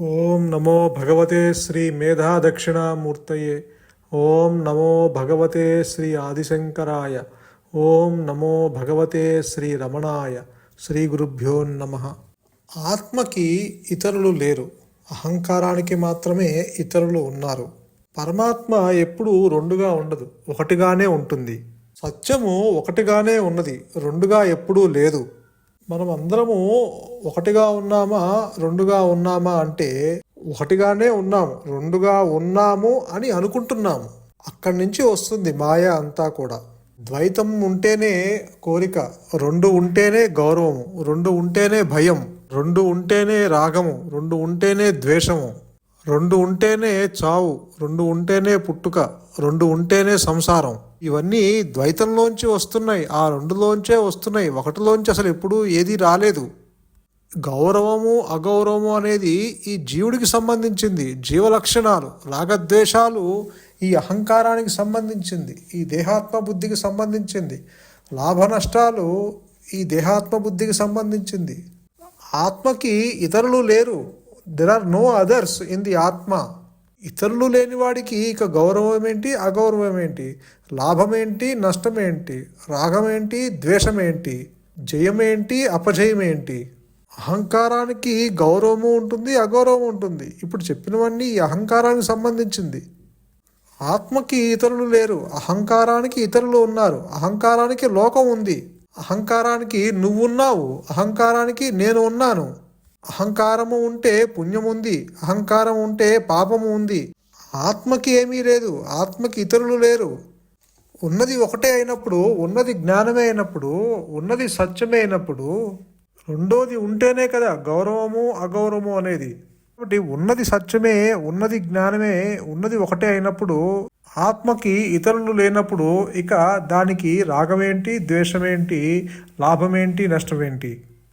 ఓం నమో భగవతే శ్రీ మేధా దక్షిణామూర్తయే ఓం నమో భగవతే శ్రీ ఆదిశంకరాయ. ఓం నమో భగవతే శ్రీ రమణాయ. శ్రీ గురుభ్యో నమ. ఆత్మకి ఇతరులు లేరు. అహంకారానికి మాత్రమే ఇతరులు ఉన్నారు. పరమాత్మ ఎప్పుడూ రెండుగా ఉండదు. ఒకటిగానే ఉంటుంది. సత్యము ఒకటిగానే ఉన్నది. రెండుగా ఎప్పుడూ లేదు. మనం అందరము ఒకటిగా ఉన్నామా రెండుగా ఉన్నామా అంటే ఒకటిగానే ఉన్నాము రెండుగా ఉన్నాము అని అనుకుంటున్నాము. అక్కడి నుంచి వస్తుంది మాయ అంతా కూడా. ద్వైతం ఉంటేనే కోరిక రెండు ఉంటేనే గౌరవము రెండు ఉంటేనే భయం రెండు ఉంటేనే రాగము రెండు ఉంటేనే ద్వేషము. రెండు ఉంటేనే చావు రెండు ఉంటేనే పుట్టుక రెండు ఉంటేనే సంసారం. ఇవన్నీ ద్వైతంలోంచి వస్తున్నాయి ఆ రెండులోంచే వస్తున్నాయి. ఒకటిలోంచి అసలు ఎప్పుడూ ఏది రాలేదు. గౌరవము అగౌరవము అనేది ఈ జీవుడికి సంబంధించింది జీవ లక్షణాలు రాగద్వేషాలు ఈ అహంకారానికి సంబంధించింది ఈ దేహాత్మ బుద్ధికి సంబంధించింది లాభ నష్టాలు ఈ దేహాత్మ బుద్ధికి సంబంధించింది. ఆత్మకి ఇతరులు లేరు. There are no others in the ఆత్మ. ఇతరులు లేని వాడికి ఇక గౌరవం ఏంటి? అగౌరవం ఏంటి? లాభం ఏంటి? నష్టం ఏంటి? రాగం ఏంటి? ద్వేషం ఏంటి? జయం ఏంటి? అపజయం ఏంటి? అహంకారానికి గౌరవము ఉంటుంది అగౌరవం ఉంటుంది. ఇప్పుడు చెప్పినవన్నీ ఈ అహంకారానికి సంబంధించింది. ఆత్మకి ఇతరులు లేరు అహంకారానికి ఇతరులు ఉన్నారు. అహంకారానికి లోకం ఉంది. అహంకారానికి నువ్వున్నావు అహంకారానికి నేను ఉన్నాను. అహంకారము ఉంటే పుణ్యం ఉంది అహంకారం ఉంటే పాపము ఉంది. ఆత్మకి ఏమీ లేదు ఆత్మకి ఇతరులు లేరు. ఉన్నది ఒకటే అయినప్పుడు ఉన్నది జ్ఞానమే అయినప్పుడు ఉన్నది సత్యమే అయినప్పుడు రెండోది ఉంటేనే కదా గౌరవము అగౌరవము అనేది. కాబట్టి ఉన్నది సత్యమే ఉన్నది జ్ఞానమే ఉన్నది ఒకటే అయినప్పుడు ఆత్మకి ఇతరులు లేనప్పుడు ఇక దానికి రాగమేంటి ద్వేషమేంటి లాభమేంటి నష్టమేంటి?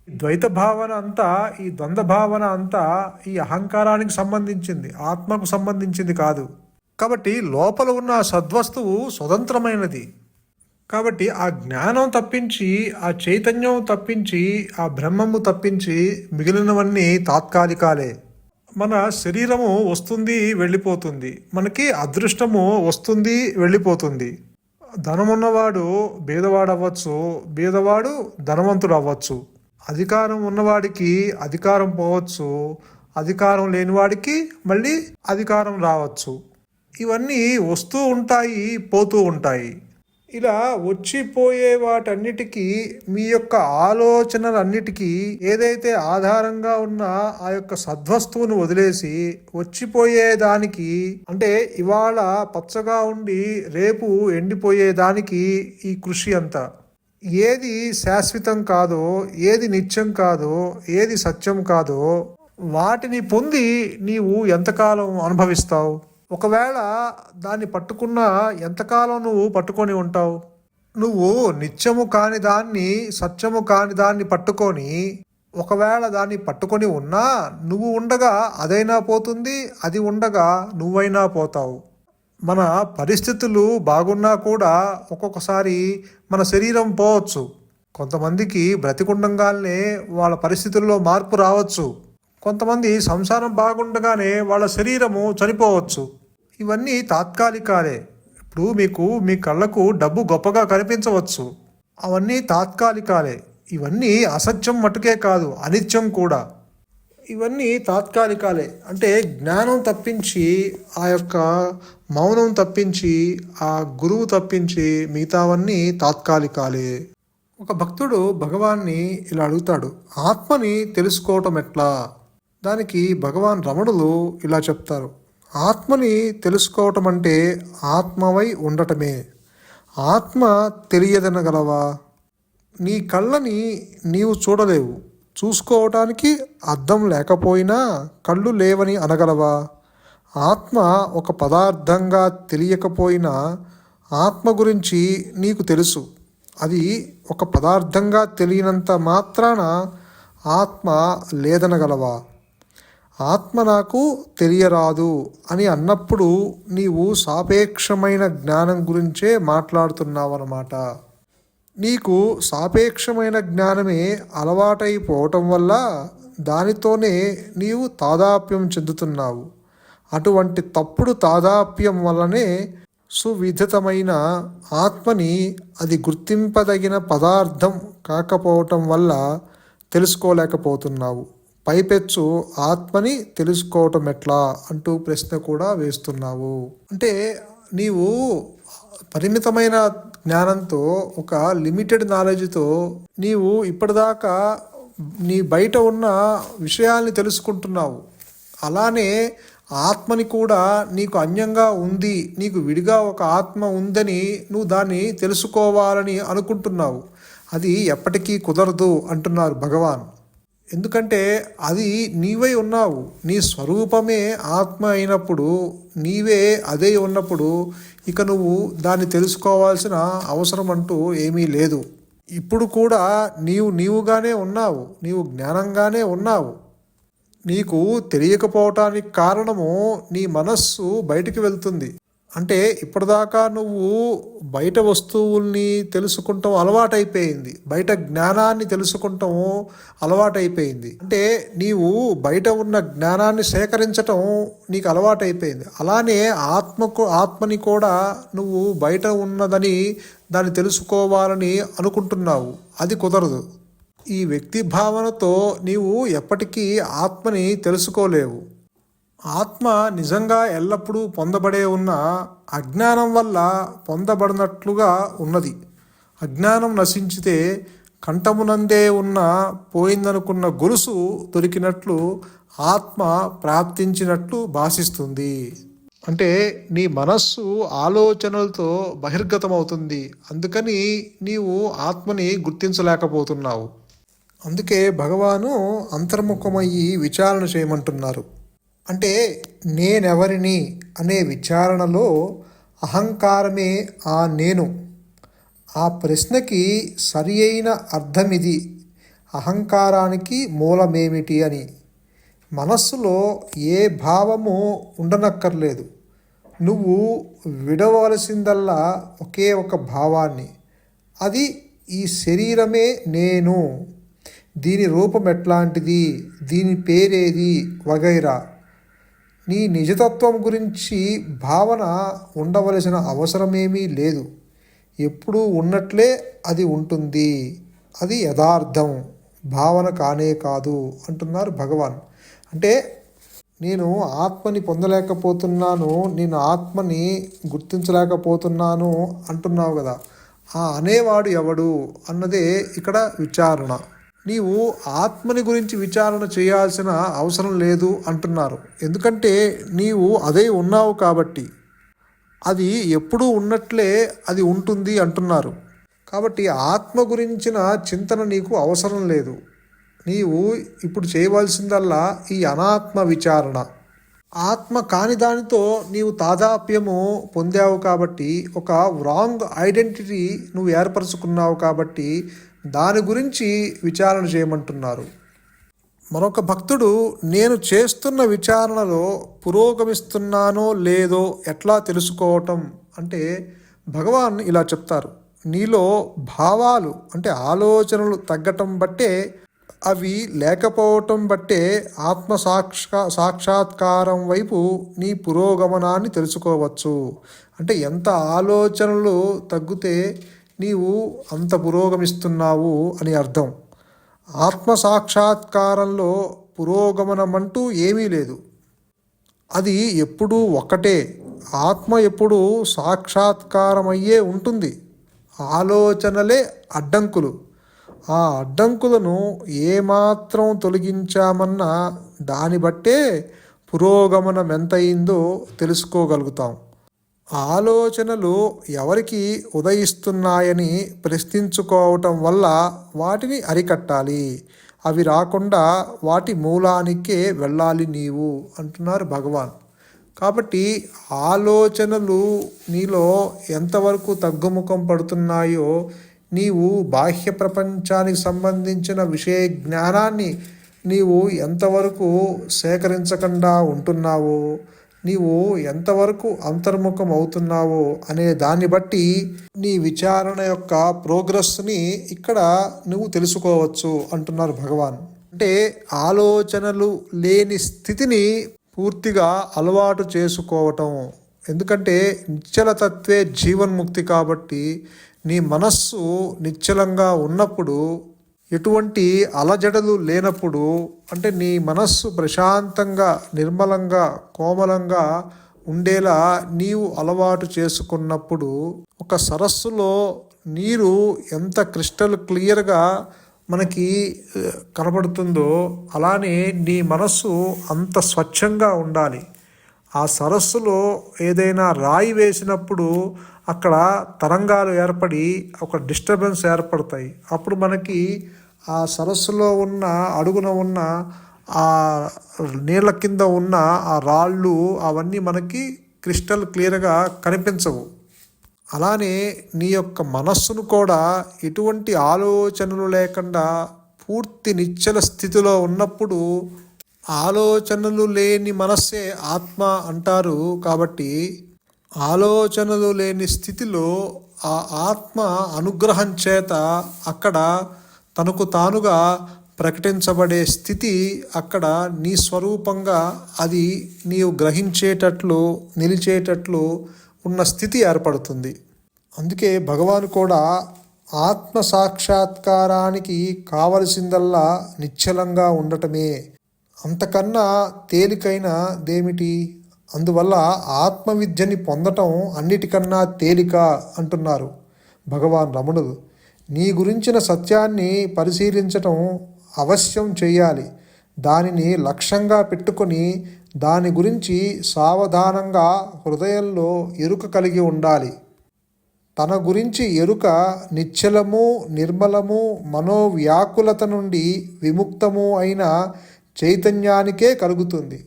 ద్వైత భావన అంతా ఈ ద్వంద్వ భావన అంతా ఈ అహంకారానికి సంబంధించింది ఆత్మకు సంబంధించింది కాదు. కాబట్టి లోపల ఉన్న సద్వస్తువు స్వతంత్రమైనది. కాబట్టి ఆ జ్ఞానం తప్పించి ఆ చైతన్యం తప్పించి ఆ బ్రహ్మము తప్పించి మిగిలినవన్నీ తాత్కాలికాలే. మన శరీరము వస్తుంది వెళ్ళిపోతుంది. మనకి అదృష్టము వస్తుంది వెళ్ళిపోతుంది. ధనమున్నవాడు బీదవాడు అవ్వచ్చు బీదవాడు ధనవంతుడు అవ్వచ్చు అధికారం ఉన్నవాడికి అధికారం పోవచ్చు అధికారం లేనివాడికి మళ్ళీ అధికారం రావచ్చు. ఇవన్నీ వస్తూ ఉంటాయి పోతూ ఉంటాయి. ఇలా వచ్చిపోయే వాటన్నిటికీ మీ యొక్క ఆలోచనలన్నిటికీ ఏదైతే ఆధారంగా ఉన్న ఆ యొక్క సద్వస్తువును వదిలేసి వచ్చిపోయేదానికి అంటే ఇవాళ పచ్చగా ఉండి రేపు ఎండిపోయేదానికి ఈ కృషి అంతా. ఏది శాశ్వతం కాదో ఏది నిత్యం కాదో ఏది సత్యం కాదో వాటిని పొంది నీవు ఎంతకాలం అనుభవిస్తావు? ఒకవేళ దాన్ని పట్టుకున్న ఎంతకాలం నువ్వు పట్టుకొని ఉంటావు? నువ్వు నిత్యము కాని దాన్ని సత్యము కాని దాన్ని పట్టుకొని ఒకవేళ దాన్ని పట్టుకొని ఉన్నా నువ్వు ఉండగా అదైనా పోతుంది అది ఉండగా నువ్వైనా పోతావు. మన పరిస్థితులు బాగున్నా కూడా ఒక్కొక్కసారి మన శరీరం పోవచ్చు. కొంతమందికి బ్రతికుండగానే వాళ్ళ పరిస్థితుల్లో మార్పు రావచ్చు. కొంతమంది సంసారం బాగుండగానే వాళ్ళ శరీరము చనిపోవచ్చు. ఇవన్నీ తాత్కాలికాలే. ఇప్పుడు మీకు మీ కళ్ళకు డబ్బు గొప్పగా కనిపించవచ్చు. అవన్నీ తాత్కాలికాలే. ఇవన్నీ అసత్యం మటుకే కాదు అనిత్యం కూడా. ఇవన్నీ తాత్కాలికాలే. అంటే జ్ఞానం తప్పించి ఆ యొక్క మౌనం తప్పించి ఆ గురువు తప్పించి మిగతావన్నీ తాత్కాలికాలే. ఒక భక్తుడు భగవాన్ని ఇలా అడుగుతాడు ఆత్మని తెలుసుకోవటం ఎట్లా? దానికి భగవాన్ రమణులు ఇలా చెప్తారు ఆత్మని తెలుసుకోవటం అంటే ఆత్మవై ఉండటమే. ఆత్మ తెలియదనగలవా? నీ కళ్ళని నీవు చూడలేవు. చూసుకోవటానికి అర్థం లేకపోయినా కళ్ళు లేవని అనగలవా? ఆత్మ ఒక పదార్థంగా తెలియకపోయినా ఆత్మ గురించి నీకు తెలుసు. అది ఒక పదార్థంగా తెలియనంత మాత్రాన ఆత్మ లేదనగలవా? ఆత్మ నాకు తెలియరాదు అని అన్నప్పుడు నీవు సాపేక్షమైన జ్ఞానం గురించే మాట్లాడుతున్నావన్నమాట. నీకు సాపేక్షమైన జ్ఞానమే అలవాటైపోవటం వల్ల దానితోనే నీవు తాదాప్యం చెందుతున్నావు. అటువంటి తప్పుడు తాదాప్యం వల్లనే సువిధితమైన ఆత్మని అది గుర్తింపదగిన పదార్థం కాకపోవటం వల్ల తెలుసుకోలేకపోతున్నావు. పైపెచ్చు ఆత్మని తెలుసుకోవటం ఎట్లా అంటూ ప్రశ్న కూడా వేస్తున్నావు. అంటే నీవు పరిమితమైన జ్ఞానంతో ఒక లిమిటెడ్ నాలెడ్జ్తో నీవు ఇప్పటిదాకా నీ బయట ఉన్న విషయాల్ని తెలుసుకుంటున్నావు. అలానే ఆత్మని కూడా నీకు అన్యంగా ఉంది నీకు విడిగా ఒక ఆత్మ ఉందని నువ్వు దాన్ని తెలుసుకోవాలని అనుకుంటున్నావు. అది ఎప్పటికీ కుదరదు అంటున్నారు భగవాన్. ఎందుకంటే అది నీవై ఉన్నావు నీ స్వరూపమే ఆత్మ అయినప్పుడు నీవే అదే ఉన్నప్పుడు ఇక నువ్వు దాన్ని తెలుసుకోవాల్సిన అవసరం అంటూ ఏమీ లేదు. ఇప్పుడు కూడా నీవు నీవుగానే ఉన్నావు నీవు జ్ఞానంగానే ఉన్నావు. నీకు తెలియకపోవటానికి కారణము నీ మనస్సు బయటికి వెళ్తుంది. అంటే ఇప్పటిదాకా నువ్వు బయట వస్తువుల్ని తెలుసుకుంటాం అలవాటైపోయింది. బయట జ్ఞానాన్ని తెలుసుకుంటాం అలవాటైపోయింది. అంటే నీవు బయట ఉన్న జ్ఞానాన్ని సేకరించటం నీకు అలవాటైపోయింది. అలానే ఆత్మకు ఆత్మని కూడా నువ్వు బయట ఉన్నదని దాన్ని తెలుసుకోవాలని అనుకుంటున్నావు. అది కుదరదు. ఈ వ్యక్తి భావనతో నీవు ఎప్పటికీ ఆత్మని తెలుసుకోలేవు. ఆత్మ నిజంగా ఎల్లప్పుడూ పొందబడే ఉన్న అజ్ఞానం వల్ల పొందబడినట్లుగా ఉన్నది. అజ్ఞానం నశించితే కంఠమునందే ఉన్న పోయిందనుకున్న గొలుసు దొరికినట్లు ఆత్మ ప్రాప్తించినట్లు భాషిస్తుంది. అంటే నీ మనస్సు ఆలోచనలతో బహిర్గతమవుతుంది. అందుకని నీవు ఆత్మని గుర్తించలేకపోతున్నావు. అందుకే భగవాను అంతర్ముఖమయ్యి విచారణ చేయమంటున్నారు. అంటే నేనెవరిని అనే విచారణలో అహంకారమే ఆ నేను. ఆ ప్రశ్నకి సరి అయిన అర్థం ఇది అహంకారానికి మూలమేమిటి అని. మనస్సులో ఏ భావము ఉండనక్కర్లేదు. నువ్వు విడవలసిందల్లా ఒకే ఒక భావాన్ని. అది ఈ శరీరమే నేను. దీని రూపం ఎట్లాంటిది? దీని పేరేది వగైరా. నీ నిజతత్వం గురించి భావన ఉండవలసిన అవసరమేమీ లేదు. ఎప్పుడూ ఉన్నట్లే అది ఉంటుంది. అది యథార్థం. భావన కానే కాదు అంటున్నారు భగవాన్. అంటే నేను ఆత్మని పొందలేకపోతున్నాను నేను ఆత్మని గుర్తించలేకపోతున్నాను అంటున్నావు కదా. ఆ అనేవాడు ఎవడు? అన్నదే ఇక్కడ విచారణ. నీవు ఆత్మని గురించి విచారణ చేయాల్సిన అవసరం లేదు అంటున్నారు. ఎందుకంటే నీవు అదే ఉన్నావు కాబట్టి. అది ఎప్పుడూ ఉన్నట్లే అది ఉంటుంది అంటున్నారు. కాబట్టి ఆత్మ గురించిన చింతన నీకు అవసరం లేదు. నీవు ఇప్పుడు చేయవలసిందల్లా ఈ అనాత్మ విచారణ. ఆత్మ కాని దానితో నీవు తాదాప్యము పొందావు కాబట్టి ఒక రాంగ్ ఐడెంటిటీ నువ్వు ఏర్పరచుకున్నావు కాబట్టి దాని గురించి విచారణ చేయమంటున్నారు. మరొక భక్తుడు నేను చేస్తున్న విచారణలో పురోగమిస్తున్నానో లేదో ఎట్లా తెలుసుకోవటం? అంటే భగవాన్ ఇలా చెప్తారు. నీలో భావాలు అంటే ఆలోచనలు తగ్గటం బట్టే అవి లేకపోవటం బట్టే ఆత్మ సాక్షా సాక్షాత్కారం వైపు నీ పురోగమనాన్ని తెలుసుకోవచ్చు. అంటే ఎంత ఆలోచనలు తగ్గితే నీవు అంత పురోగమిస్తున్నావు అని అర్థం. ఆత్మ సాక్షాత్కారంలో పురోగమనం అంటూ ఏమీ లేదు. అది ఎప్పుడూ ఒక్కటే. ఆత్మ ఎప్పుడూ సాక్షాత్కారమయ్యే ఉంటుంది. ఆలోచనలే అడ్డంకులు. ఆ అడ్డంకులను ఏమాత్రం తొలగించామన్నా దాన్ని బట్టే పురోగమనం ఎంతయిందో తెలుసుకోగలుగుతాం. ఆలోచనలు ఎవరికి ఉదయిస్తున్నాయని ప్రశ్నించుకోవటం వల్ల వాటిని అరికట్టాలి. అవి రాకుండా వాటి మూలానికే వెళ్ళాలి నీవు అంటున్నారు భగవాన్. కాబట్టి ఆలోచనలు నీలో ఎంతవరకు తగ్గుముఖం పడుతున్నాయో నీవు బాహ్య ప్రపంచానికి సంబంధించిన విషయ జ్ఞానాన్ని నీవు ఎంతవరకు సేకరించకుండా ఉంటున్నావో నీవు ఎంతవరకు అంతర్ముఖం అవుతున్నావో అనే దాన్ని బట్టి నీ విచారణ యొక్క ప్రోగ్రెస్ని ఇక్కడ నువ్వు తెలుసుకోవచ్చు అంటున్నారు భగవాన్. అంటే ఆలోచనలు లేని స్థితిని పూర్తిగా అలవాటు చేసుకోవటం. ఎందుకంటే నిశ్చలతత్వే జీవన్ముక్తి కాబట్టి నీ మనస్సు నిశ్చలంగా ఉన్నప్పుడు ఎటువంటి అలజడలు లేనప్పుడు అంటే నీ మనస్సు ప్రశాంతంగా నిర్మలంగా కోమలంగా ఉండేలా నీవు అలవాటు చేసుకున్నప్పుడు ఒక సరస్సులో నీరు ఎంత క్రిస్టల్ క్లియర్గా మనకి కనబడుతుందో అలానే నీ మనస్సు అంత స్వచ్ఛంగా ఉండాలి. ఆ సరస్సులో ఏదైనా రాయి వేసినప్పుడు అక్కడ తరంగాలు ఏర్పడి ఒక డిస్టర్బెన్స్ ఏర్పడతాయి. అప్పుడు మనకి ఆ సరస్సులో ఉన్న అడుగున ఉన్న ఆ నీళ్ళ కింద ఉన్న ఆ రాళ్ళు అవన్నీ మనకి క్రిస్టల్ క్లియర్గా కనిపించవు. అలానే నీ యొక్క మనస్సును కూడా ఎటువంటి ఆలోచనలు లేకుండా పూర్తి నిశ్చల స్థితిలో ఉన్నప్పుడు ఆలోచనలు లేని మనస్సే ఆత్మ అంటారు. కాబట్టి ఆలోచనలు లేని స్థితిలో ఆ ఆత్మ అనుగ్రహం చేత అక్కడ తనకు తానుగా ప్రకటించబడే స్థితి అక్కడ నీ స్వరూపంగా అది నీవు గ్రహించేటట్లు నిలిచేటట్లు ఉన్న స్థితి ఏర్పడుతుంది. అందుకే భగవాన్ కూడా ఆత్మ సాక్షాత్కారానికి కావలసిందల్లా నిశ్చలంగా ఉండటమే. అంతకన్నా తేలికైన దేమిటి? అందువల్ల ఆత్మవిద్యని పొందటం అన్నిటికన్నా తేలిక అంటున్నారు భగవాన్ రమణుడు. నీ గురించిన సత్యాన్ని పరిశీలించటం అవశ్యం చేయాలి. దానిని లక్ష్యంగా పెట్టుకొని దాని గురించి సావధానంగా హృదయంలో ఎరుక కలిగి ఉండాలి. తన గురించి ఎరుక నిశ్చలము నిర్మలము మనోవ్యాకులత నుండి విముక్తము అయిన చైతన్యానికే కలుగుతుంది.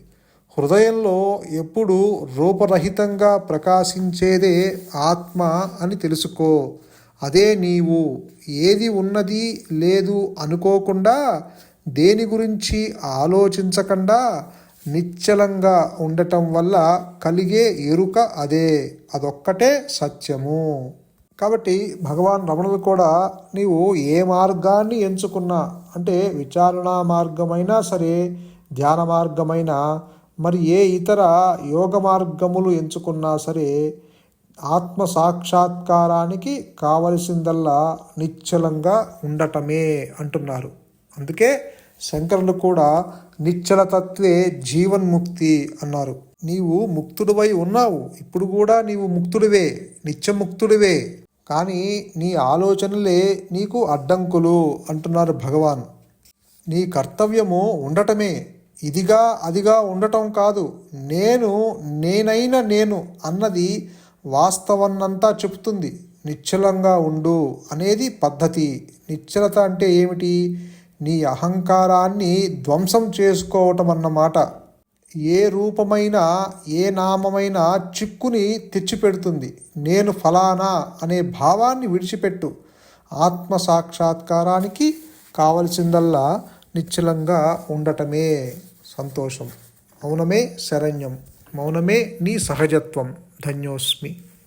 హృదయంలో ఎప్పుడు రూపరహితంగా ప్రకాశించేదే ఆత్మ అని తెలుసుకో. అదే నీవు ఏది ఉన్నది లేదు అనుకోకుండా దేని గురించి ఆలోచించకుండా నిశ్చలంగా ఉండటం వల్ల కలిగే ఎరుక అదే. అదొక్కటే సత్యము. కాబట్టి భగవాన్ రమణులు కూడా నీవు ఏ మార్గాన్ని ఎంచుకున్నా అంటే విచారణ మార్గమైనా సరే ధ్యాన మార్గమైనా మరి ఏ ఇతర యోగ మార్గములు ఎంచుకున్నా సరే ఆత్మ సాక్షాత్కారానికి కావలసిందల్లా నిశ్చలంగా ఉండటమే అంటున్నారు. అందుకే శంకరులు కూడా నిశ్చలతత్వే జీవన్ముక్తి అన్నారు. నీవు ముక్తుడివై ఉన్నావు. ఇప్పుడు కూడా నీవు ముక్తుడివే నిత్యముక్తుడివే. కానీ నీ ఆలోచనలే నీకు అడ్డంకులు అంటున్నారు భగవాన్. నీ కర్తవ్యము ఉండటమే. ఇదిగా అదిగా ఉండటం కాదు. నేను నేనైన నేను అన్నది వాస్తవన్నంతా చెప్తుంది నిశ్చలంగా ఉండు అనేది పద్ధతి. నిశ్చలత అంటే ఏమిటి? నీ అహంకారాన్ని ధ్వంసం చేసుకోవటం అన్నమాట ఏ రూపమైన ఏ నామమైన చిక్కుని తెచ్చిపెడుతుంది. నేను ఫలానా అనే భావాన్ని విడిచిపెట్టు. ఆత్మ సాక్షాత్కారానికి కావలసిందల్లా నిశ్చలంగా ఉండటమే సంతోషం. మౌనమే శరణ్యం. మౌనమే నీ సహజత్వం. ധന്യോസ്മി.